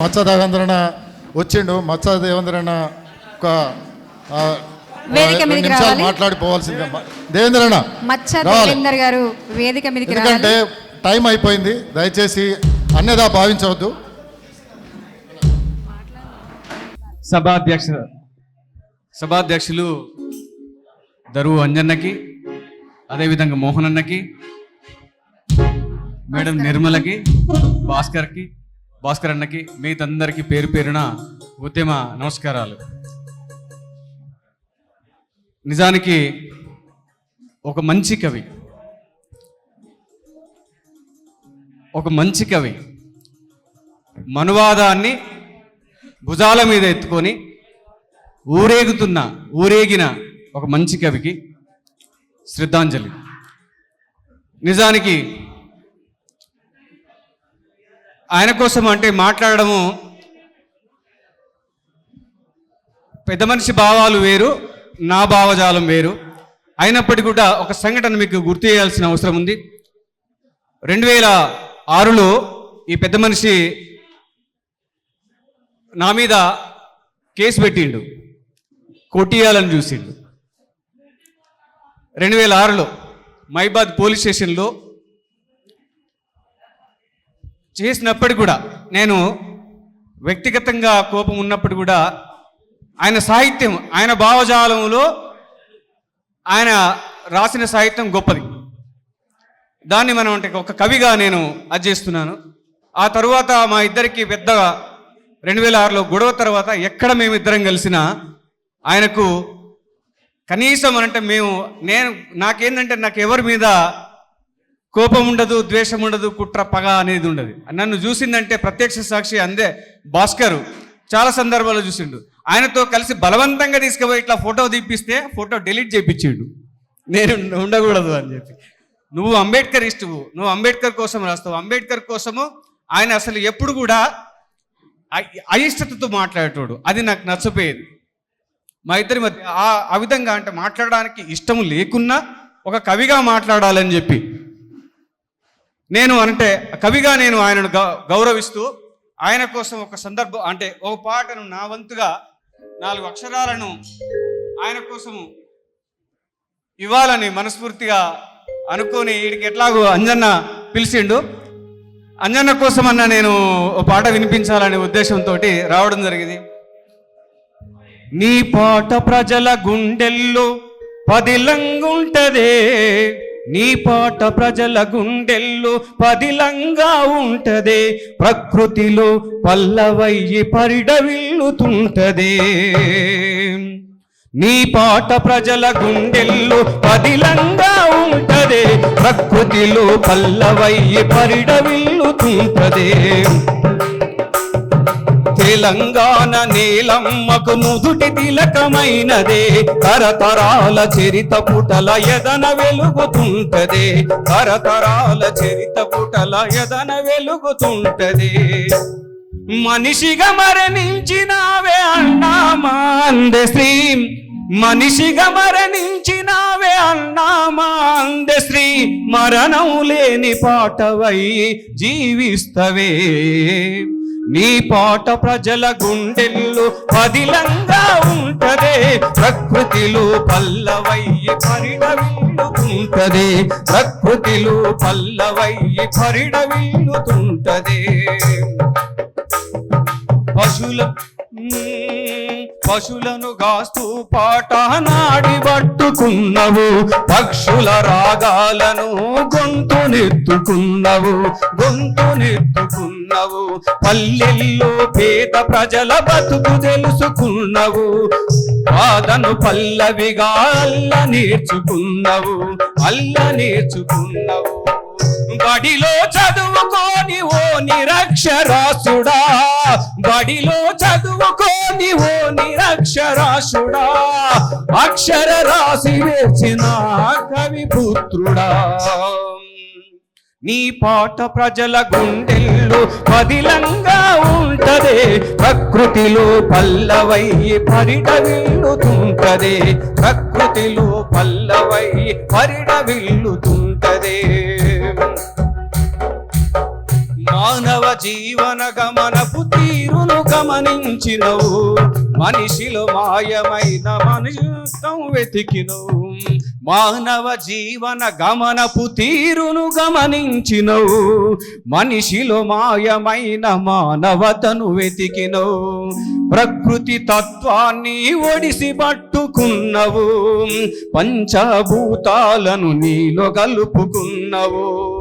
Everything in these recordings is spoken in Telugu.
మచ్చ దేవేంద్రన వచ్చిండు మచ్చ దేవేంద్రన ఒక నిమిషాలు. మాట్లాడిపోవాల్సిందే దేవేంద్రన. దేవేందర్ గారు వేదిక మీదకి ఎందుకంటే టైం అయిపోయింది దయచేసి అన్యదా భావించవద్దు సభాధ్యక్ష సభాధ్యక్షులు దరువు అంజన్నకి అదేవిధంగా మోహన్ అన్నకి మేడం నిర్మలకి భాస్కర్కి భాస్కర్ అన్నకి మీతందరికీ పేరు పేరున ఉద్యమ నమస్కారాలు. నిజానికి ఒక మంచి కవి ఒక మంచి కవి మనువాదాన్ని భుజాల మీద ఎత్తుకొని ఊరేగుతున్న ఊరేగిన ఒక మంచి కవికి శ్రద్ధాంజలి. నిజానికి ఆయన కోసం అంటే మాట్లాడడము పెద్ద మనిషి భావాలు వేరు నా భావజాలం వేరు. అయినప్పటికీ కూడా ఒక సంఘటన మీకు గుర్తు చేయాల్సిన అవసరం ఉంది. రెండు వేల ఆరులో ఈ పెద్ద మనిషి నా మీద కేసు పెట్టిండు. కొట్టియాలని చూసిండు. రెండు వేల ఆరులో మైబాద్ పోలీస్ స్టేషన్లో చేసినప్పటికి కూడా నేను వ్యక్తిగతంగా కోపం ఉన్నప్పుడు కూడా ఆయన సాహిత్యం ఆయన భావజాలంలో ఆయన రాసిన సాహిత్యం గొప్పది. దాన్ని మనం అంటే ఒక కవిగా నేను అది చేస్తున్నాను. ఆ తరువాత మా ఇద్దరికి పెద్దగా రెండు వేల ఆరులో గొడవ తర్వాత ఎక్కడ మేము ఇద్దరం కలిసినా ఆయనకు కనీసం అంటే మేము నేను నాకేంటంటే నాకు ఎవరి మీద కోపం ఉండదు ద్వేషం ఉండదు కుట్ర పగ అనేది ఉండదు. నన్ను చూసిందంటే ప్రత్యక్ష సాక్షి అందే భాస్కరు. చాలా సందర్భాల్లో చూసిండు. ఆయనతో కలిసి బలవంతంగా తీసుకుపోయి ఇట్లా ఫోటో తీపిస్తే ఫోటో డిలీట్ చేయించిండు నేను ఉండకూడదు అని చెప్పి. నువ్వు అంబేద్కర్ ఇష్టవు. నువ్వు అంబేద్కర్ కోసం రాస్తావు. అంబేద్కర్ కోసము ఆయన అసలు ఎప్పుడు కూడా అయిష్టతతో మాట్లాడేటోడు. అది నాకు నచ్చపోయేది. మా ఇద్దరి మధ్య ఆ విధంగా అంటే మాట్లాడడానికి ఇష్టం లేకున్నా ఒక కవిగా మాట్లాడాలని చెప్పి నేను అంటే కవిగా నేను ఆయనను గౌరవిస్తూ ఆయన కోసం ఒక సందర్భం అంటే ఒక పాటను నా వంతుగా నాలుగు అక్షరాలను ఆయన కోసము ఇవ్వాలని మనస్ఫూర్తిగా అనుకొని వీడికి ఎట్లాగో అంజన్న పిలిచిండు. అంజన్న కోసమన్నా నేను ఓ పాట వినిపించాలనే ఉద్దేశంతో రావడం జరిగింది. నీ పాట ప్రజల గుండెల్లో పదిలంగుంటదే. నీ పాట ప్రజల గుండెల్లో పదిలంగా ఉంటదే ప్రకృతిలో పల్లవయ్యి పరిడవిల్లుతుంటదే. నీ పాట ప్రజల గుండెల్లో పదిలంగా ఉంటదే ప్రకృతిలో పల్లవయ్యి పరిడవిల్లుతుంటదే. తెలంగాణ నేలమ్మకు ముదుటి తిలకమైనదే తరతరాల చరిత పుటల ఎదన వెలుగుతుంటదే తరతరాల చరిత పుటల ఎదన వెలుగుతుంటదే. మనిషిగా మరణించినావే అన్నామా అందే శ్రీ మనిషిగా మరణించినావే అన్నామా అందే శ్రీ మరణం లేని పాటవై జీవిస్తవే. నీ పాట ప్రజల గుండెల్లో పదిలంగా ఉంటదే. ప్రకృతిలో పల్లవయ్యి పరిడవిల్లుతుంటదే ప్రకృతిలో పల్లవయ్యి పరిడవిల్లుతుంటదే పశుల పశులను గాస్తూ పాట నాడి పట్టుకున్నవు. పక్షుల రాగాలను గొంతు నెత్తుకున్నవు. గొంతు నెత్తుకున్నవు. పల్లెల్లో పేద ప్రజల బతుకు తెలుసుకున్నవు. వాదను పల్లవిగా అల్ల నేర్చుకున్నవు అల్ల నేర్చుకున్నవు బడిలో చదువుకోని ఓ నిరక్షరాసుడా. బడిలో చదువుకోని ఓ నిరక్షరాసుడా. అక్షర రాసి వేసిన కవి పుత్రుడా. నీ పాట ప్రజల గుండెల్లో పదిలంగా ఉంటదే. ప్రకృతిలో పల్లవయ్యి పరిడవిల్లుతుంటదే. ప్రకృతిలో పల్లవై పరిడ విల్లుతుంటదే జీవన గమనపు తీరును గమనించినవు. మనిషిలో మాయమైన మనుషం వెతికినవు. మానవ జీవన గమనపు తీరును గమనించినవు. మనిషిలో మాయమైన మానవతను వెతికినవు. ప్రకృతి తత్వాన్ని ఒడిసి పట్టుకున్నవు. పంచభూతాలను నీలో కలుపుకున్నవు.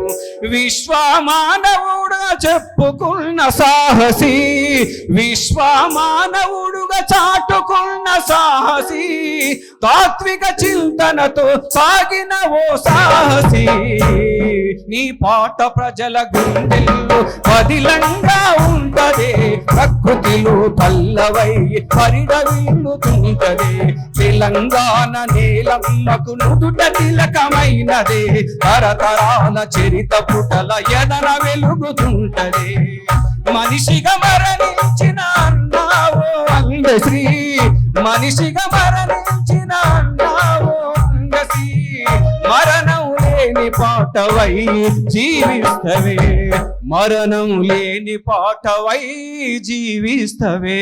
విశ్వమానవుడు చెప్పుకున్న సాహసి విశ్వమానవుడు చాటుకున్న సాహసి తాత్విక చింతనతో సాగిన ఓ సాహసి. నీ పాట ప్రజల గుండెల్లో పదిలంగా ఉంటదే ప్రకృతిలో పల్లవై పరిడవిల్లుతుంటదే. తెలంగాణ నేలమ్మకు నుదుట తిలకమైనదే తరతరాల చరిత పుటల ఎదన వెలుగుతుంటదే. మనిషిగా మరణించిన మనిషిగా మరణించిన అన్నావో మరణం లేని పాటవై జీవిస్తవే. మరణం లేని పాటవై జీవిస్తవే.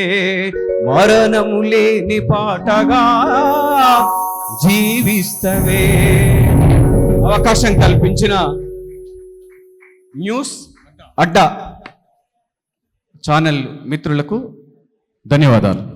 మరణం లేని పాటగా జీవిస్తవే. అవకాశం కల్పించిన న్యూస్ అడ్డా ఛానల్ మిత్రులకు ధన్యవాదాలు.